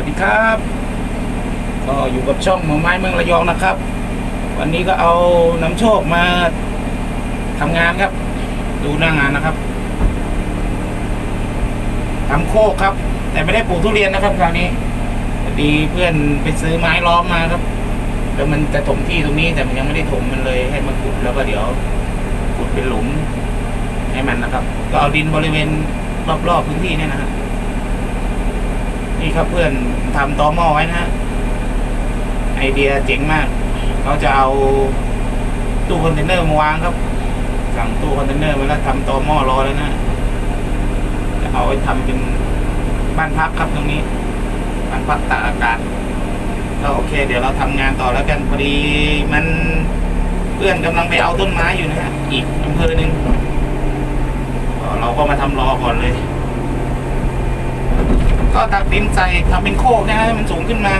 วัสดีครับ ก็อยู่กับช่องหมอไม้เมืองระยองนะครับ วันนี้ก็เอาน้ำโชคมาทำงานครับ ดูหน้างานนะครับทำโคกครับ แต่ไม่ได้ปลูกทุเรียนนะครับคราวนี้พอดีเพื่อนไปซื้อไม้ล้อมมาครับ แล้วมันจะถมที่ตรงนี้แต่มันยังไม่ได้ถมมันเลยให้มาขุดแล้วก็เดี๋ยวขุดเป็นหลุมให้มันนะครับ ก็เอาดินบริเวณรอบๆพื้นที่เนี่ยนะฮะ นี่ครับเพื่อนทำตอหม้อไว้นะฮะไอเดียเจ๋งมากเขาจะเอาตู้คอนเทนเนอร์มาวางครับ สั่งตู้คอนเทนเนอร์มาแล้วทำตอหม้อรอแล้วนะจะเอาไปทำเป็นบ้านพักครับตรงนี้บ้านพักตากอากาศก็โอเค เดี๋ยวเราทำงานต่อแล้วกันพอดีมันเพื่อนกำลังไปเอาต้นไม้อยู่นะฮะอีกอำเภอหนึ่งเราก็มาทำรอก่อนเลย ก็ตักดินใส่ทำเป็นโคกนะฮะให้มันสูงขึ้นมา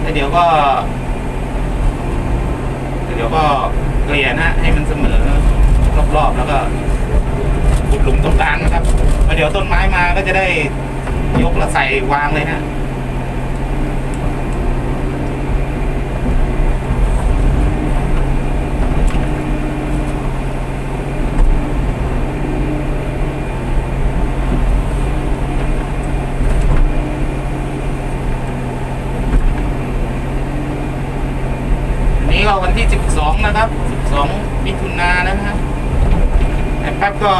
แล้วเดี๋ยวก็เดี๋ยวก็เกลี่ยนะให้มันเสมอรอบๆแล้วก็ขุดหลุมตรงกลางนะครับแล้วเดี๋ยวต้นไม้มาก็จะได้ยกแล้วใส่วางเลยนะ วันนี้ก็วันที่ 12 นะครับ 12 มิถุนายนนะฮะแต่แป๊บ ก็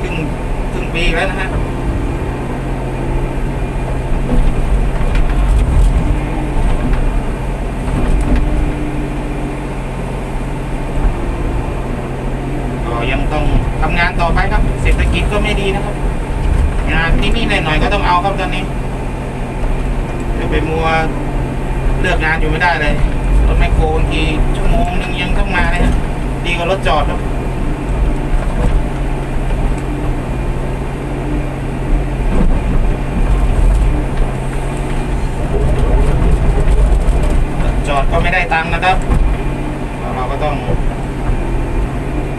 ครึ่งครึ่งปีแล้วนะฮะก็ยังต้องทำงานต่อไปครับ เศรษฐกิจก็ไม่ดีนะครับ งานนี่ๆหน่อยๆก็ต้องเอาครับตอนนี้จะไปมัวเลือกงานอยู่ไม่ได้เลยรถแมคโครบางทีชั่วโมงนึงยังต้องมาเลยฮะดีกว่ารถจอดครับ ก็ไม่ได้ตังค์นะครับ เราก็ต้อง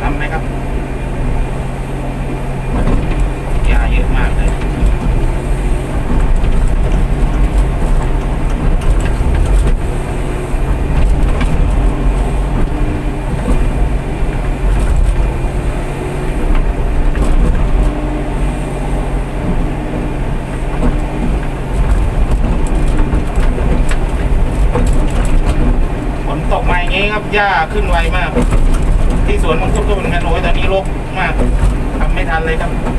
ทำนะครับยาเยอะมากเลย ฝนตกมาอย่างงี้ครับห ญ้าขึ้นไวมาก ที่สวนมังคุดก็เหมือนกันโอ้ยตอนนี้รกมากทำไม่ทันเลยครับนะครับ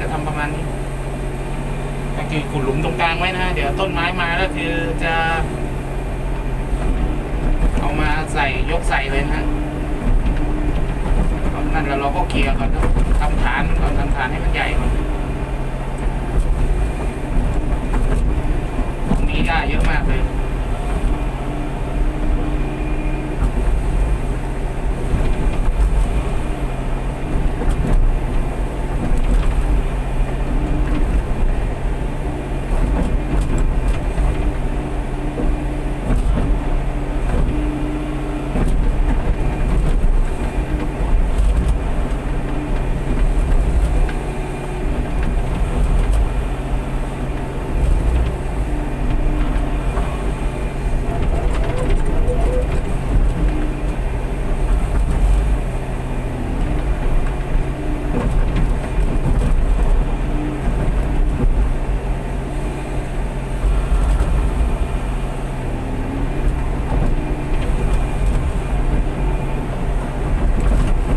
จะทำประมาณนี้ก็คือขุดหลุมตรงกลางไว้นะเดี๋ยวต้นไม้มาแล้วคือจะเอามาใส่ยกใส่เลยนะฮะนั่นแล้วเราก็เคลียร์ก่อนครับทำฐานทำฐานให้มันใหญ่ก่อนตรงนี้ได้เยอะมากเลย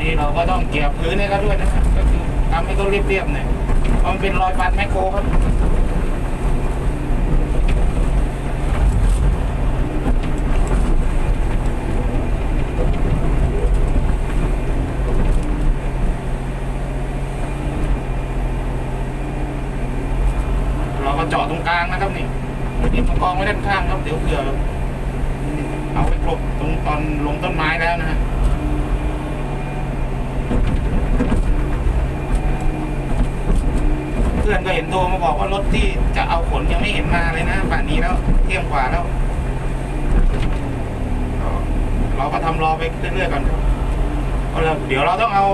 นี่เราก็ ต้อเกี่ยวพื้นให้เขาด้วยนะครับก็คือทำให้เขาเรียบๆหน่อยเพราะมันเป็นรอยฟันแมคโครครับเราก็เจาะตรงกลางนะครับนี่นี่มากองไว้ด้านข้างครับเดี๋ยวเผื่อเอาไปกลบตรงตอนลงต้นไม้แล้วนะฮะ เพื่อนก็เห็น โทรมาบอกว่ารถที่จะเอาขนยังไม่เห็นมาเลยนะป่านนี้แล้วเที่ยงกว่าแล้วเราก็ทำรอไปเรื่อยๆก่อนครับเราเดี๋ยวเราต้องเอา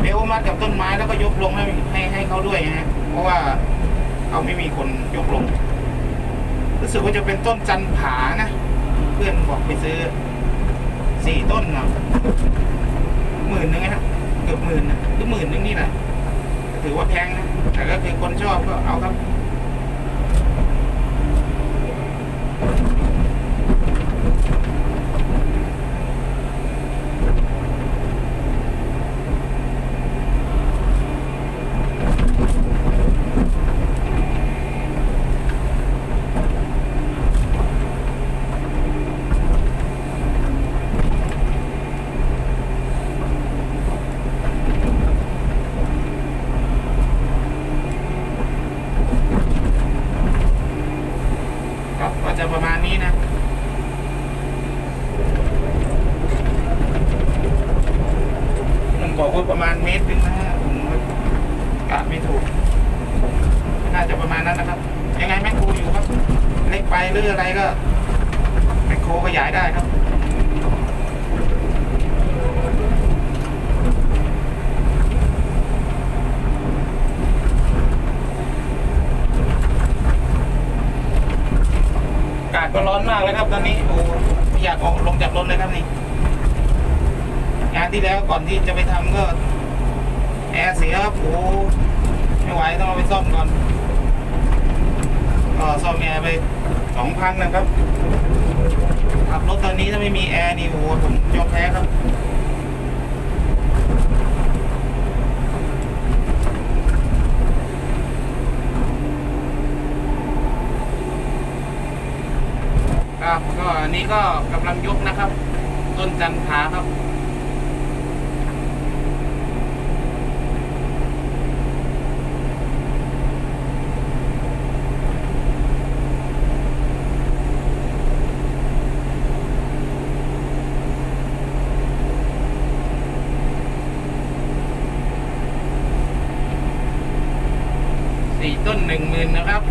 เบลมัดกับต้นไม้แล้วก็ยกลงให้ให้ให้เขาด้วยนะฮะเพราะว่าเขาไม่มีคนยกลง รู้สึกว่าจะเป็นต้นจันผานะ เพื่อนบอกไปซื้อสี่ต้นเนาะหมื่นนึงนะเกือบหมื่นนะหรือหมื่นนึงนี่แหละ ถือว่าแพงนะแต่ก็คือคนชอบก็เอาครับก็จะประมาณนี้นะ มันบอกว่าประมาณเมตรหนึงนะฮะผมกะไม่ถูก น่าจะประมาณนั้นนะครับ ยังไงแมคโครอยู่ครับ เล็กไป หรืออะไรก็แมคโครขยายได้ครับอากาศก็ร้อนมากเลยครับ ตอนนี้โอ้ไม่อยากออกลงจากรถเลยครับนี่งานที่แล้วก่อนที่จะไปทำก็แอร์เสียครับโอ้ไม่ไหวต้องเอาไปซ่อมก่อนก็ซ่อมแอร์ไป สองพันนะครับขับรถตอนนี้ถ้าไม่มีแอร์นี่โอ้โหผมยอมแพ้ครับครับก็อันนี้ก็กำลังยกนะครับ ต้นจันทาครับ สี่ต้นหนึ่ งหมื่นนะครับ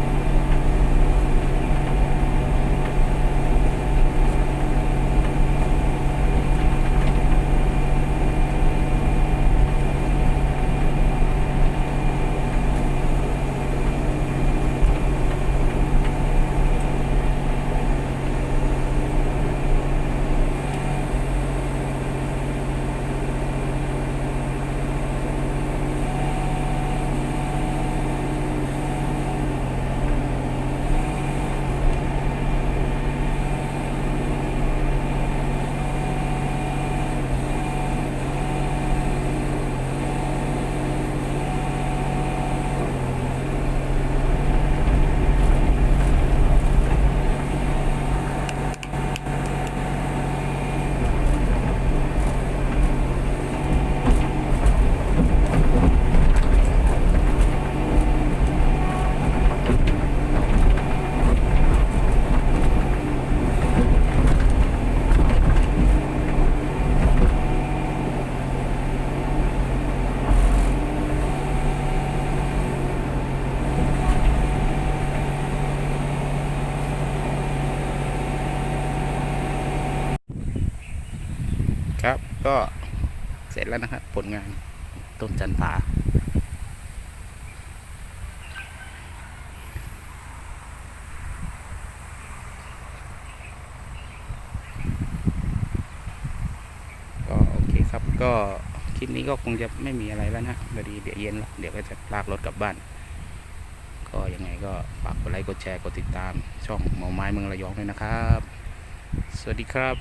ค ก็เสร็จแล้วนะครับ ผลงานต้นจันป่าก็โอเคครับก็คลิปนี้ก็คงจะไม่มีอะไรแล้วนะพอดีเดี๋ยวเย็นแล้วเดี๋ยวก็จะลากรถกลับบ้าน ก็ยังไงก็ฝากกดไลค์กดแชร์กดติดตาม ช่องหมอไม้เมืองระยองด้วยนะครับ สวัสดีครับ